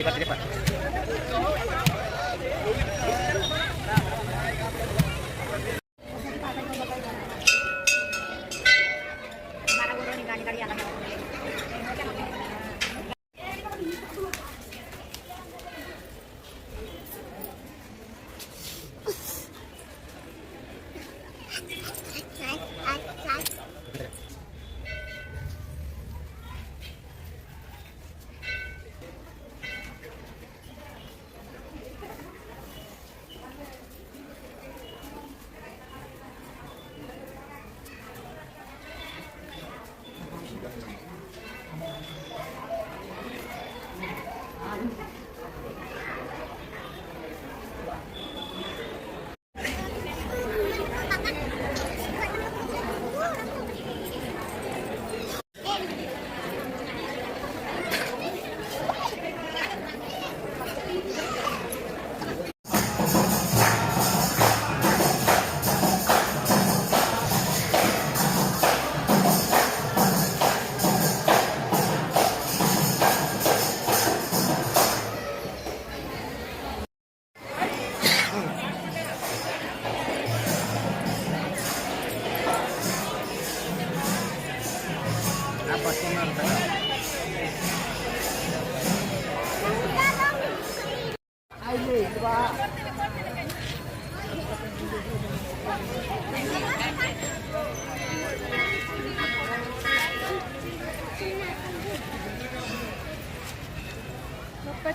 Déjate, déjate.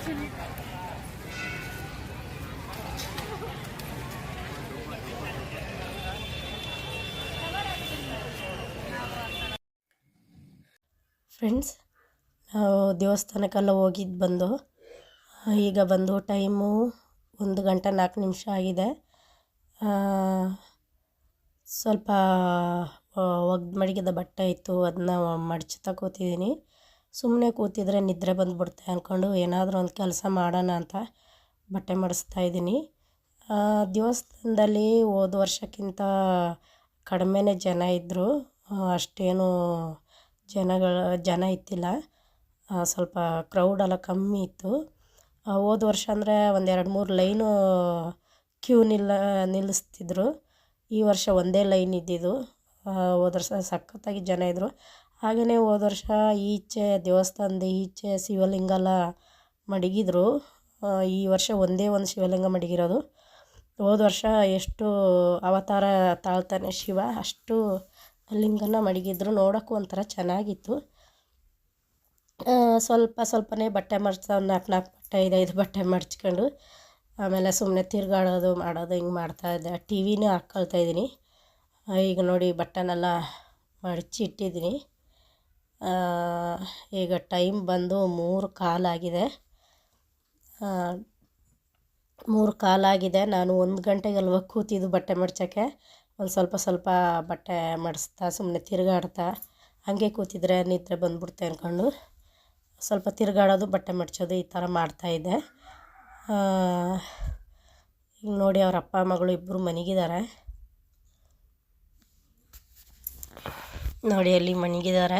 Friends ನಾವು ದೇವಸ್ಥಾನಕ್ಕೆಲ್ಲ ಹೋಗಿದ್ದು ಬಂದು ಈಗ ಬಂದು ಟೈಮು ಒಂದು ಗಂಟೆ ನಾಲ್ಕು ನಿಮಿಷ ಆಗಿದೆ. ಸ್ವಲ್ಪ ಒಗ್ದು ಮಡಗಿದ ಬಟ್ಟೆ ಇತ್ತು, ಅದನ್ನ ಮಡ್ಚ್ತಾ ಕೂತಿದ್ದೀನಿ ಸುಮ್ಮನೆ ಕೂತಿದ್ರೆ ನಿದ್ರೆ ಬಂದುಬಿಡುತ್ತೆ ಅಂದ್ಕೊಂಡು ಏನಾದರೂ ಒಂದು ಕೆಲಸ ಮಾಡೋಣ ಅಂತ ಬಟ್ಟೆ ಮಡಿಸ್ತಾ ಇದ್ದೀನಿ. ದೇವಸ್ಥಾನದಲ್ಲಿ ಹೋದ ವರ್ಷಕ್ಕಿಂತ ಕಡಿಮೆನೇ ಜನ ಇದ್ದರು ಅಷ್ಟೇನು ಜನಗಳ, ಜನ ಇತ್ತಿಲ್ಲ. ಸ್ವಲ್ಪ ಕ್ರೌಡೆಲ್ಲ ಕಮ್ಮಿ ಇತ್ತು. ಹೋದ ವರ್ಷ ಅಂದರೆ ಒಂದು ಎರಡು ಮೂರು ಲೈನು ಕ್ಯೂ ನಿಲ್ಲ ನಿಲ್ಲಿಸ್ತಿದ್ರು ಈ ವರ್ಷ ಒಂದೇ ಲೈನ್ ಇದ್ದಿದ್ದು. ಹೋದ ವರ್ಷ ಸಖತ್ತಾಗಿ ಜನ ಇದ್ದರು ಹಾಗೆಯೇ ಹೋದ ವರ್ಷ ಈಚೆ ದೇವಸ್ಥಾನದ ಈಚೆ ಶಿವಲಿಂಗ ಎಲ್ಲ ಮಡಗಿದ್ರು ಈ ವರ್ಷ ಒಂದೇ ಒಂದು ಶಿವಲಿಂಗ ಮಡಗಿರೋದು. ಹೋದ ವರ್ಷ ಎಷ್ಟು ಅವತಾರ ತಾಳ್ತಾನೆ ಶಿವ, ಅಷ್ಟು ಲಿಂಗನ ಮಡಗಿದ್ರು. ನೋಡೋಕ್ಕೂ ಒಂಥರ ಚೆನ್ನಾಗಿತ್ತು. ಸ್ವಲ್ಪ ಸ್ವಲ್ಪನೇ ಬಟ್ಟೆ ಮಡ್ಚ್ತಾ ಒಂದು ನಾಲ್ಕು ನಾಲ್ಕು ಬಟ್ಟೆ, ಐದೈದು ಬಟ್ಟೆ ಮಡ್ಚ್ಕೊಂಡು ಆಮೇಲೆ ಸುಮ್ಮನೆ ತಿರ್ಗಾಡೋದು, ಮಾಡೋದು, ಹಿಂಗೆ ಮಾಡ್ತಾಯಿದ್ದೆ ಟಿ ವಿನೂ ಹಾಕ್ಕೊಳ್ತಾ ಇದ್ದೀನಿ. ಈಗ ನೋಡಿ ಬಟ್ಟೆನೆಲ್ಲ ಮಡಚಿ ಇಟ್ಟಿದ್ದೀನಿ ಈಗ ಟೈಮ್ ಬಂದು ಮೂರು ಕಾಲಾಗಿದೆ. ಮೂರು ಕಾಲಾಗಿದೆ. ನಾನು ಒಂದು ಗಂಟೆಗಲ್ವ ಕೂತಿದ್ದು ಬಟ್ಟೆ ಮಡ್ಚೋಕ್ಕೆ. ಒಂದು ಸ್ವಲ್ಪ ಸ್ವಲ್ಪ ಬಟ್ಟೆ ಮಡಿಸ್ತಾ ಸುಮ್ಮನೆ ತಿರುಗಾಡ್ತಾ ಹಾಗೆ ಕೂತಿದ್ರೆ ನಿದ್ರೆ ಬಂದ್ಬಿಡುತ್ತೆ ಅಂದ್ಕೊಂಡು ಸ್ವಲ್ಪ ತಿರುಗಾಡೋದು, ಬಟ್ಟೆ ಮಡ್ಚೋದು ಈ ಥರ ಮಾಡ್ತಾಯಿದ್ದೆ ಈಗ ನೋಡಿ ಅವ್ರ ಅಪ್ಪ, ಮಗಳು ಇಬ್ಬರು ಮನೆಗಿದ್ದಾರೆ. ನೋಡಿ ಅಲ್ಲಿ ಮನೆಗಿದ್ದಾರೆ.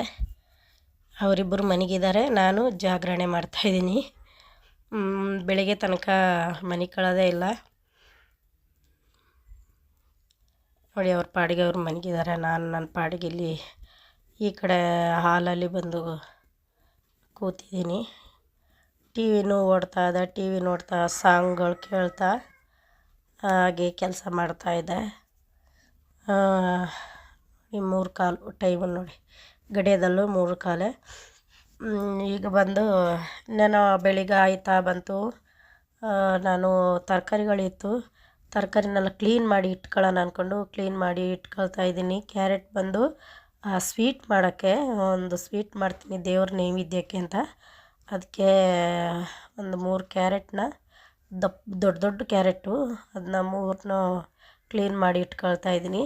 ಅವರಿಬ್ಬರು ಮನೆಗಿದ್ದಾರೆ. ನಾನು ಜಾಗರಣೆ ಮಾಡ್ತಾಯಿದ್ದೀನಿ ಬೆಳಗ್ಗೆ ತನಕ ಮನೆ ಕಳೋದೇ ಇಲ್ಲ. ನೋಡಿ, ಅವ್ರ ಪಾಡಿಗೆ ಅವ್ರು ಮನೆಗಿದ್ದಾರೆ. ನಾನು ನನ್ನ ಪಾಡಿಗೆ ಇಲ್ಲಿ ಈ ಕಡೆ ಹಾಲಲ್ಲಿ ಬಂದು ಕೂತಿದ್ದೀನಿ. ಟಿ ವಿನೂ ಓಡ್ತಾ ಇದೆ. ಟಿ ವಿ ನೋಡ್ತಾ ಸಾಂಗ್ಗಳು ಕೇಳ್ತಾ ಹಾಗೆ ಕೆಲಸ ಮಾಡ್ತಾಯಿದ್ದೆ ಈ ಮೂರು ಕಾಲು ಟೈಮು ನೋಡಿ. ಗಡಿಯದಲ್ಲೂ ಮೂರು ಕಾಲೇ. ಈಗ ಬಂದು ನಾನು ಬೆಳಿಗ್ಗೆ ಆಯ್ತಾ ಬಂತು. ನಾನು ತರಕಾರಿಗಳಿತ್ತು. ತರಕಾರಿನೆಲ್ಲ ಕ್ಲೀನ್ ಮಾಡಿ ಇಟ್ಕೊಳ್ಳೋಣ ಅಂದ್ಕೊಂಡು ಕ್ಲೀನ್ ಮಾಡಿ ಇಟ್ಕೊಳ್ತಾ ಇದ್ದೀನಿ. ಕ್ಯಾರೆಟ್ ಬಂದು ಸ್ವೀಟ್ ಮಾಡೋಕ್ಕೆ, ಒಂದು ಸ್ವೀಟ್ ಮಾಡ್ತೀನಿ ದೇವ್ರ ನೈವೇದ್ಯಕ್ಕೆ ಅಂತ. ಅದಕ್ಕೆ ಒಂದು ಮೂರು ಕ್ಯಾರೆಟ್ನ ದಪ್ಪ ದೊಡ್ಡ ದೊಡ್ಡ ಕ್ಯಾರೆಟು ಅದನ್ನ ಮೂರನ್ನ ಕ್ಲೀನ್ ಮಾಡಿ ಇಟ್ಕೊಳ್ತಾ ಇದ್ದೀನಿ.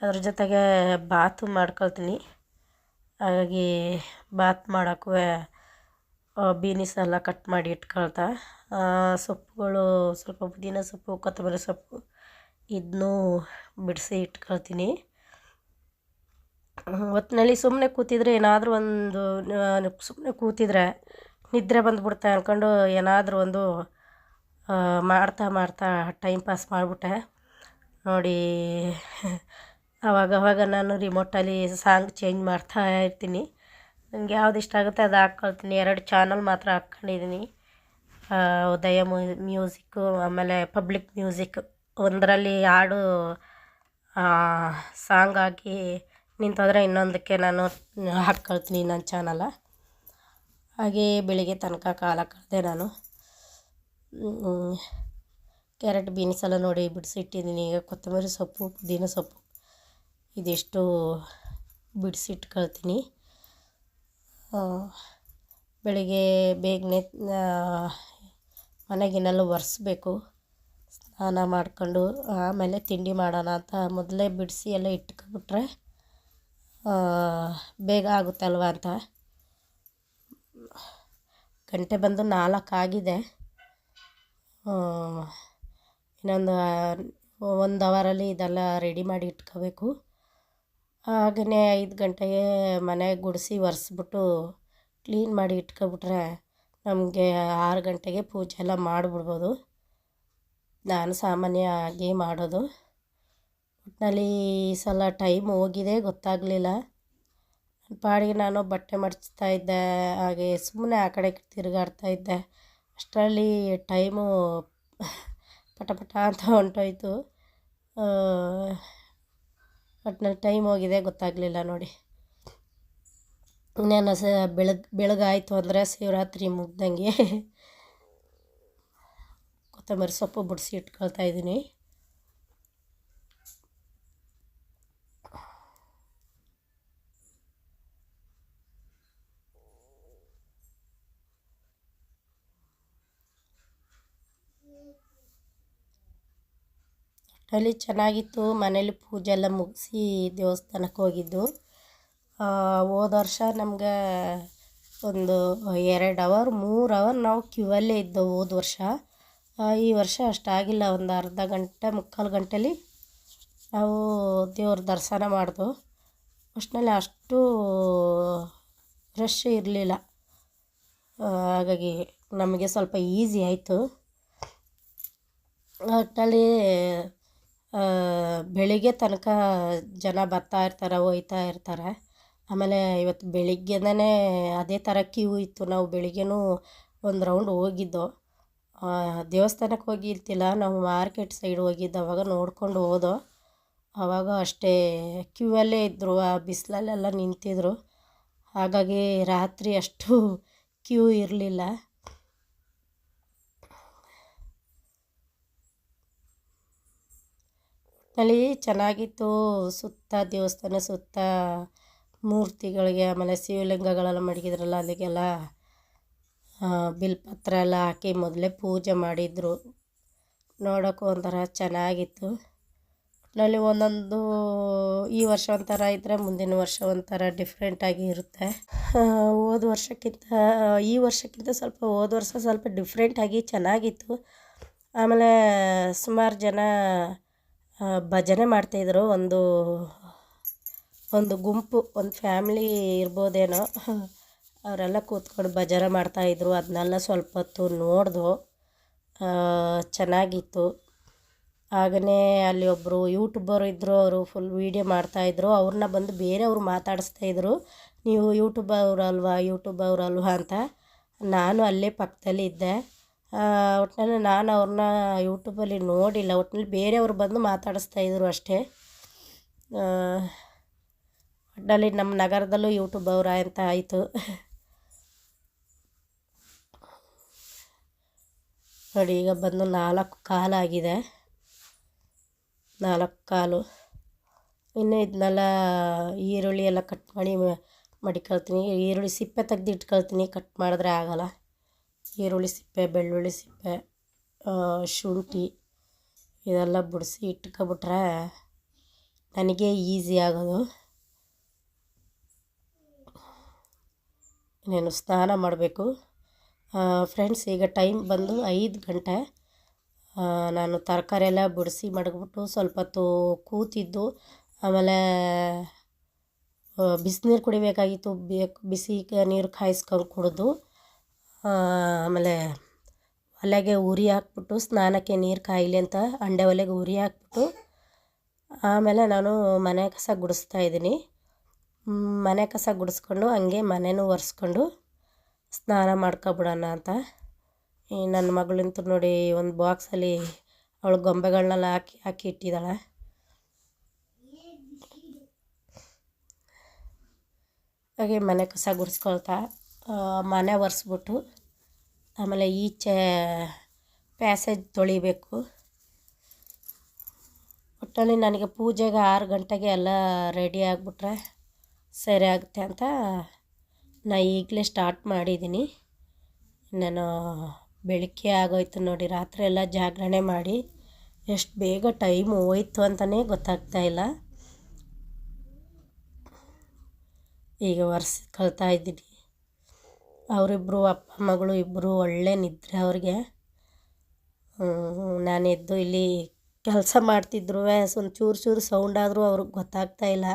ಅದ್ರ ಜೊತೆಗೆ ಬಾತು ಮಾಡ್ಕೊಳ್ತೀನಿ. ಹಾಗಾಗಿ ಬಾತ್ ಮಾಡೋಕ್ಕೂ ಬೀನಿಸ್ ಎಲ್ಲ ಕಟ್ ಮಾಡಿ ಇಟ್ಕೊಳ್ತಾ. ಸೊಪ್ಪುಗಳು ಸ್ವಲ್ಪ ಪುದೀನ ಸೊಪ್ಪು, ಕೊತ್ತಂಬರಿ ಸೊಪ್ಪು ಇದನ್ನೂ ಬಿಡಿಸಿ ಇಟ್ಕೊಳ್ತೀನಿ. ಹೊತ್ತಿನಲ್ಲಿ ಸುಮ್ಮನೆ ಕೂತಿದ್ರೆ ಏನಾದರೂ ಒಂದು ಸುಮ್ಮನೆ ಕೂತಿದ್ರೆ ನಿದ್ರೆ ಬಂದುಬಿಡ್ತೆ ಅಂದ್ಕೊಂಡು ಏನಾದರೂ ಒಂದು ಮಾಡ್ತಾ ಮಾಡ್ತಾ ಟೈಮ್ ಪಾಸ್ ಮಾಡಿಬಿಟ್ಟೆ. ನೋಡಿ ಅವಾಗವಾಗ ನಾನು ರಿಮೋಟಲ್ಲಿ ಸಾಂಗ್ ಚೇಂಜ್ ಮಾಡ್ತಾ ಇರ್ತೀನಿ. ನನಗೆ ಯಾವ್ದು ಇಷ್ಟ ಆಗುತ್ತೆ ಅದು ಹಾಕ್ಕೊಳ್ತೀನಿ ಎರಡು ಚಾನಲ್ ಮಾತ್ರ ಹಾಕ್ಕೊಂಡಿದ್ದೀನಿ ಉದಯ ಮ್ಯೂಸಿಕ್ಕು ಆಮೇಲೆ ಪಬ್ಲಿಕ್ ಮ್ಯೂಸಿಕ್ ಒಂದರಲ್ಲಿ ಹಾಡು ಸಾಂಗ್ ಹಾಕಿ ನಿಂತೋದ್ರೆ ಇನ್ನೊಂದಕ್ಕೆ ನಾನು ಹಾಕ್ಕೊಳ್ತೀನಿ ನನ್ನ ಚಾನಲ ಹಾಗೇ ಬೆಳಿಗ್ಗೆ ತನಕ ಕಾಲ ಕಳೆದೆ ನಾನು. ಕ್ಯಾರೆಟ್ ಬೀನ್ಸ್ ಎಲ್ಲ ನೋಡಿ ಬಿಡಿಸಿಟ್ಟಿದ್ದೀನಿ ಈಗ ಕೊತ್ತಂಬರಿ ಸೊಪ್ಪು, ಪುದೀನ ಸೊಪ್ಪು. ಇದಿಷ್ಟು ಬಿಡಿಸಿಟ್ಕೊಳ್ತೀನಿ. ಬೆಳಿಗ್ಗೆ ಬೇಗನೆ ಮನೆಗಿನೆಲ್ಲ ಒರೆಸ್ಬೇಕು. ಸ್ನಾನ ಮಾಡ್ಕೊಂಡು ಆಮೇಲೆ ತಿಂಡಿ ಮಾಡೋಣ ಅಂತ ಮೊದಲೇ ಬಿಡಿಸಿ ಎಲ್ಲ ಇಟ್ಕೊಬಿಟ್ರೆ ಬೇಗ ಆಗುತ್ತಲ್ವ ಅಂತ. ಗಂಟೆ ಬಂದು ನಾಲ್ಕು ಆಗಿದೆ. ಇನ್ನೊಂದು ಒಂದು ಅವರಲ್ಲಿ ಇದೆಲ್ಲ ರೆಡಿ ಮಾಡಿ ಇಟ್ಕೋಬೇಕು. ಹಾಗೆಯೇ ಐದು ಗಂಟೆಗೆ ಮನೆ ಗುಡಿಸಿ ಒರೆಸ್ಬಿಟ್ಟು ಕ್ಲೀನ್ ಮಾಡಿ ಇಟ್ಕೊಬಿಟ್ರೆ ನಮಗೆ ಆರು ಗಂಟೆಗೆ ಪೂಜೆ ಎಲ್ಲ ಮಾಡಿಬಿಡ್ಬೋದು. ನಾನು ಸಾಮಾನ್ಯ ಹಾಗೆ ಮಾಡೋದು. ಒಟ್ಟಿನಲ್ಲಿ ಈ ಸಲ ಟೈಮ್ ಹೋಗಿದೆ, ಗೊತ್ತಾಗಲಿಲ್ಲ. ಪಾಡಿಗೆ ನಾನು ಬಟ್ಟೆ ಮಡಚ್ತಾ ಇದ್ದೆ, ಹಾಗೆ ಸುಮ್ಮನೆ ಆ ಕಡೆ ತಿರುಗಾಡ್ತಾ ಇದ್ದೆ. ಅಷ್ಟರಲ್ಲಿ ಟೈಮು ಪಟ ಪಟ ಅಂತ ಹೊಂಟೋಯ್ತು. ಒಟ್ನಲ್ಲಿ ಟೈಮ್ ಹೋಗಿದೆ, ಗೊತ್ತಾಗಲಿಲ್ಲ ನೋಡಿ. ಇನ್ನೇನು ಸ, ಬೆಳಗ್ ಬೆಳಗಾಯಿತು ಅಂದರೆ ಶಿವರಾತ್ರಿ ಮುಗ್ದಂಗೆ. ಕೊತ್ತಂಬರಿ ಸೊಪ್ಪು ಬಿಡಿಸಿ ಇಟ್ಕೊಳ್ತಾ ಇದ್ದೀನಿ. ಅಲ್ಲಿ ಚೆನ್ನಾಗಿತ್ತು. ಮನೇಲಿ ಪೂಜೆ ಎಲ್ಲ ಮುಗಿಸಿ ದೇವಸ್ಥಾನಕ್ಕೆ ಹೋಗಿದ್ದು. ಹೋದ ವರ್ಷ ನಮ್ಗೆ ಒಂದು ಎರಡು ಅವರ್ ಮೂರು ಅವರ್ ನಾವು ಕ್ಯೂವಲ್ಲೇ ಇದ್ದೆವು ಹೋದ ವರ್ಷ. ಈ ವರ್ಷ ಅಷ್ಟಾಗಿಲ್ಲ ಒಂದು ಅರ್ಧ ಗಂಟೆ, ಮುಕ್ಕಾಲು ಗಂಟೆಲಿ ನಾವು ದೇವ್ರ ದರ್ಶನ ಮಾಡಿದ್ವು ಅಷ್ಟರಲ್ಲಿ ಅಷ್ಟು ರಶ್ ಇರಲಿಲ್ಲ. ಹಾಗಾಗಿ ನಮಗೆ ಸ್ವಲ್ಪ ಈಸಿ ಆಯಿತು. ಒಟ್ಟಲ್ಲಿ ಬೆಳಿಗ್ಗೆ ತನಕ ಜನ ಬರ್ತಾ ಇರ್ತಾರೆ, ಹೋಯ್ತಾ ಇರ್ತಾರೆ. ಆಮೇಲೆ ಇವತ್ತು ಬೆಳಿಗ್ಗೆನೇ ಅದೇ ಥರ ಕ್ಯೂ ಇತ್ತು. ನಾವು ಬೆಳಿಗ್ಗೆನೂ ಒಂದು ರೌಂಡ್ ಹೋಗಿದ್ದೋ. ದೇವಸ್ಥಾನಕ್ಕೆ ದೇವಸ್ಥಾನಕ್ಕೆ ಹೋಗಿರ್ತಿಲ್ಲ. ನಾವು ಮಾರ್ಕೆಟ್ ಸೈಡ್ ಹೋಗಿದ್ದು, ಅವಾಗ ನೋಡ್ಕೊಂಡು ಹೋದೋ. ಆವಾಗ ಅಷ್ಟೇ ಕ್ಯೂ ಅಲ್ಲೇ ಇದ್ದರು ಆ ಬಿಸಿಲಲ್ಲೆಲ್ಲ ನಿಂತಿದ್ರು. ಹಾಗಾಗಿ ರಾತ್ರಿ ಅಷ್ಟು ಕ್ಯೂ ಇರಲಿಲ್ಲ. ಅಲ್ಲಿ ಚೆನ್ನಾಗಿತ್ತು. ಸುತ್ತ ದೇವಸ್ಥಾನ, ಸುತ್ತ ಮೂರ್ತಿಗಳಿಗೆ, ಆಮೇಲೆ ಶಿವಲಿಂಗಗಳೆಲ್ಲ ಮಡಗಿದ್ರಲ್ಲ ಅಲ್ಲಿಗೆಲ್ಲ ಬಿಲ್ಪತ್ರ ಎಲ್ಲ ಹಾಕಿ ಮೊದಲೇ ಪೂಜೆ ಮಾಡಿದರು. ನೋಡೋಕ್ಕೂ ಒಂಥರ ಚೆನ್ನಾಗಿತ್ತು. ನಲ್ಲಿ ಒಂದೊಂದು ಈ ವರ್ಷ ಒಂಥರ ಇದ್ದರೆ ಮುಂದಿನ ವರ್ಷ ಒಂಥರ ಡಿಫ್ರೆಂಟಾಗಿ ಇರುತ್ತೆ. ಹೋದ ವರ್ಷಕ್ಕಿಂತ, ಈ ವರ್ಷಕ್ಕಿಂತ ಸ್ವಲ್ಪ ಹೋದ ವರ್ಷ ಸ್ವಲ್ಪ ಡಿಫ್ರೆಂಟಾಗಿ ಚೆನ್ನಾಗಿತ್ತು. ಆಮೇಲೆ ಸುಮಾರು ಜನ ಭಜನೆ ಮಾಡ್ತಾಯಿದ್ರು ಒಂದು ಒಂದು ಗುಂಪು, ಒಂದು ಫ್ಯಾಮ್ಲಿ ಇರ್ಬೋದೇನೋ, ಅವರೆಲ್ಲ ಕೂತ್ಕೊಂಡು ಭಜನೆ ಮಾಡ್ತಾಯಿದ್ರು ಅದನ್ನೆಲ್ಲ ಸ್ವಲ್ಪ ಹೊತ್ತು ನೋಡ್ದು ಚೆನ್ನಾಗಿತ್ತು. ಆಗನೇ ಅಲ್ಲಿ ಒಬ್ಬರು ಯೂಟ್ಯೂಬರ್ ಇದ್ದರು ಅವರು ಫುಲ್ ವೀಡಿಯೋ ಮಾಡ್ತಾಯಿದ್ರು ಅವ್ರನ್ನ ಬಂದು ಬೇರೆಯವರು ಮಾತಾಡಿಸ್ತಾಯಿದ್ರು ನೀವು ಯೂಟ್ಯೂಬ್ ಅವರಲ್ವಾ ಯೂಟ್ಯೂಬ್ ಅವರಲ್ವಾ ಅಂತ ನಾನು ಅಲ್ಲೇ ಪಕ್ಕದಲ್ಲಿ ಇದ್ದೆ ಒಟ್ಟಿನಲ್ಲಿ ನಾನು ಅವ್ರನ್ನ ಯೂಟ್ಯೂಬಲ್ಲಿ ನೋಡಿಲ್ಲ. ಒಟ್ಟಿನಲ್ಲಿ ಬೇರೆಯವರು ಬಂದು ಮಾತಾಡಿಸ್ತಾ ಇದ್ರು ಅಷ್ಟೇ. ಒಟ್ಟಿನಲ್ಲಿ ನಮ್ಮ ನಗರದಲ್ಲೂ ಯೂಟ್ಯೂಬ್ ಅವರ ಅಂತ ಆಯಿತು. ನೋಡಿ, ಈಗ ಬಂದು ನಾಲ್ಕು ಕಾಲಾಗಿದೆ ನಾಲ್ಕು ಕಾಲು. ಇನ್ನು ಇದನ್ನೆಲ್ಲ ಈರುಳ್ಳಿ ಎಲ್ಲ ಕಟ್ ಮಾಡಿ ಮಡಿಕೊಳ್ತೀನಿ. ಈರುಳ್ಳಿ ಸಿಪ್ಪೆ ತೆಗ್ದು ಇಟ್ಕೊಳ್ತೀನಿ ಕಟ್ ಮಾಡಿದ್ರೆ ಆಗೋಲ್ಲ. ಈರುಳ್ಳಿ ಸಿಪ್ಪೆ, ಬೆಳ್ಳುಳ್ಳಿ ಸಿಪ್ಪೆ ಶುಂಠಿ ಇದೆಲ್ಲ ಬಿಡಿಸಿ ಇಟ್ಕೊಬಿಟ್ರೆ ನನಗೆ ಈಸಿ ಆಗೋದು. ನಾನು ಸ್ನಾನ ಮಾಡಬೇಕು. ಫ್ರೆಂಡ್ಸ್, ಈಗ ಟೈಮ್ ಬಂದು ಐದು ಗಂಟೆ. ನಾನು ತರಕಾರಿ ಎಲ್ಲ ಬಿಡಿಸಿ ಮಡಗಿಬಿಟ್ಟು ಸ್ವಲ್ಪ ಹೊತ್ತು ಕೂತಿದ್ದು. ಆಮೇಲೆ ಬಿಸಿನೀರು ಕುಡಿಬೇಕಾಗಿತ್ತು. ಬೇಕು ಬಿಸಿ ನೀರು ಕಾಯಿಸ್ಕೊಂಡು ಕುಡಿದು. ಆಮೇಲೆ ಒಲೆಗೆ ಉರಿ ಹಾಕ್ಬಿಟ್ಟು ಸ್ನಾನಕ್ಕೆ ನೀರು ಕಾಯಲಿ ಅಂತ ಹಂಡೆ ಒಲೆಗೆ ಉರಿ ಹಾಕ್ಬಿಟ್ಟು ಆಮೇಲೆ ನಾನು ಮನೆ ಕಸ ಗುಡಿಸ್ತಾ ಇದ್ದೀನಿ. ಮನೆ ಕಸ ಗುಡಿಸ್ಕೊಂಡು ಹಂಗೆ ಮನೆನೂ ಒರೆಸ್ಕೊಂಡು ಸ್ನಾನ ಮಾಡ್ಕೊಬಿಡೋಣ ಅಂತ. ನನ್ನ ಮಗಳಂತೂ ನೋಡಿ ಒಂದು ಬಾಕ್ಸಲ್ಲಿ ಅವಳು ಗೊಂಬೆಗಳನ್ನೆಲ್ಲ ಹಾಕಿ ಹಾಕಿ ಇಟ್ಟಿದ್ದಾಳೆ. ಹಾಗೆ ಮನೆ ಕಸ ಗುಡಿಸ್ಕೊಳ್ತಾ ಮನೆ ಒರೆಸ್ಬಿಟ್ಟು ಆಮೇಲೆ ಈಚೆ ಪ್ಯಾಸೇಜ್ ತೊಳಿಬೇಕು. ಒಟ್ಟಲ್ಲಿ ನನಗೆ ಪೂಜೆಗೆ ಆರು ಗಂಟೆಗೆ ಎಲ್ಲ ರೆಡಿ ಆಗಿಬಿಟ್ರೆ ಸರಿ ಆಗುತ್ತೆ ಅಂತ ನಾ ಈಗಲೇ ಸ್ಟಾರ್ಟ್ ಮಾಡಿದ್ದೀನಿ. ನಾನು ಬೆಳಗ್ಗೆ ಆಗೋಯ್ತು ನೋಡಿ, ರಾತ್ರಿ ಎಲ್ಲ ಜಾಗರಣೆ ಮಾಡಿ ಎಷ್ಟು ಬೇಗ ಟೈಮ್ ಹೋಯ್ತು ಅಂತಲೇ ಗೊತ್ತಾಗ್ತಾ ಇಲ್ಲ. ಈಗ ವರ್ಷ ಕಳ್ತಾ ಇದ್ದೀನಿ. ಅವರಿಬ್ಬರು ಅಪ್ಪ, ಮಗಳು ಇಬ್ಬರು ಒಳ್ಳೆ ನಿದ್ರೆ ಅವ್ರಿಗೆ. ನಾನು ಎದ್ದು ಇಲ್ಲಿ ಕೆಲಸ ಮಾಡ್ತಿದ್ರು ಒಂದು ಚೂರು ಚೂರು ಸೌಂಡ್ ಆದರೂ ಅವ್ರಿಗೆ ಗೊತ್ತಾಗ್ತಾ ಇಲ್ಲ.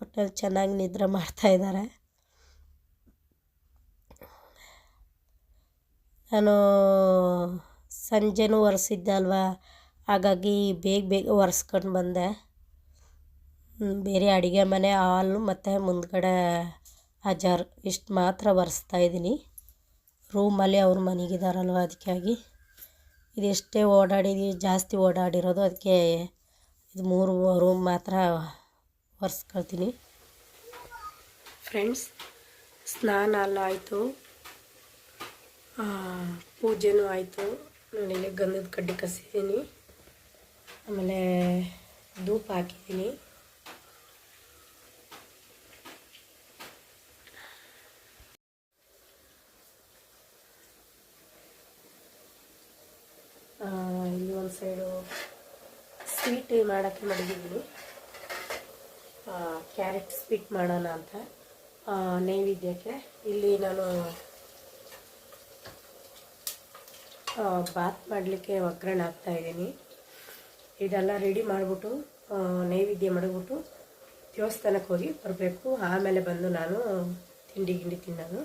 ಒಟ್ಟಲ್ಲಿ ಚೆನ್ನಾಗಿ ನಿದ್ರೆ ಮಾಡ್ತಾಯಿದ್ದಾರೆ ನಾನು ಸಂಜೆನೂ ಒರೆಸಿದ್ದೆ ಅಲ್ವಾ? ಹಾಗಾಗಿ ಬೇಗ ಬೇಗ ಒರೆಸ್ಕೊಂಡು ಬಂದೆ. ಬೇರೆ ಅಡುಗೆ ಮನೆ ಹಾಲು ಮತ್ತು ಮುಂದ್ಗಡೆ ಅಜಾರ್ ಇಷ್ಟು ಮಾತ್ರ ಒರೆಸ್ತಾ ಇದ್ದೀನಿ. ರೂಮಲ್ಲಿ ಅವ್ರ ಮನೆಗಿದಾರಲ್ವ ಅದಕ್ಕಾಗಿ ಇದೆಷ್ಟೇ ಓಡಾಡಿದ್ವಿ ಜಾಸ್ತಿ ಓಡಾಡಿರೋದು ಅದಕ್ಕೆ ಇದು ಮೂರು ರೂಮ್ ಮಾತ್ರ ಒರೆಸ್ಕೊಳ್ತೀನಿ ಫ್ರೆಂಡ್ಸ್, ಸ್ನಾನ ಎಲ್ಲ ಆಯಿತು. ಪೂಜೆನೂ ಆಯಿತು. ನಾನಿಲ್ಲಿ ಗಂಧದ ಕಡ್ಡಿ ಕಸಿದ್ದೀನಿ ಆಮೇಲೆ ಧೂಪ ಹಾಕಿದ್ದೀನಿ ಆ, ಇಲ್ಲಿ ಒಂದು ಸೈಡು ಸ್ವೀಟ್ ಮಾಡೋಕ್ಕೆ ಮಡಗಿದ್ದೀನಿ ಕ್ಯಾರೆಟ್ ಸ್ವೀಟ್ ಮಾಡೋಣ ಅಂತ. ನೈವೇದ್ಯಕ್ಕೆ. ಇಲ್ಲಿ ನಾನು ಬಾತ್ ಮಾಡಲಿಕ್ಕೆ ಒಗ್ಗರಣೆ ಹಾಕ್ತಾಯಿದ್ದೀನಿ ಇದೆಲ್ಲ ರೆಡಿ ಮಾಡಿಬಿಟ್ಟು ನೈವೇದ್ಯ ಮಾಡಿಬಿಟ್ಟು ದೇವಸ್ಥಾನಕ್ಕೆ ಹೋಗಿ ಬರಬೇಕು. ಆಮೇಲೆ ಬಂದು ನಾನು ತಿಂಡಿ ಗಿಂಡಿ ತಿನ್ನೋದು.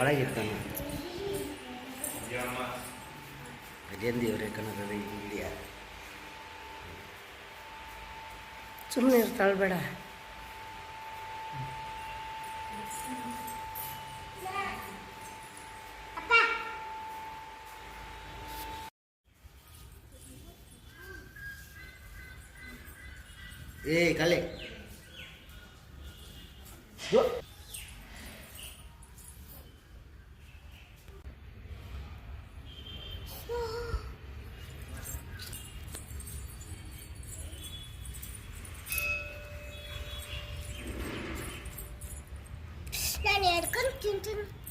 ಒಳಗಿರ್ತಾನೆ ಅದೇನು ದೇವ್ರೆ ಕನ್ನಡದ ಇಂಡಿಯಾ ಸುಮ್ಮನೆ ಇರ್ತಾಳೆ ಬೇಡ ಏ ಕಲೆ ನಾನು ಎಡ್ಕೊಂಡು ತಿಂತೀನಿ ಅದು ಇಡುವ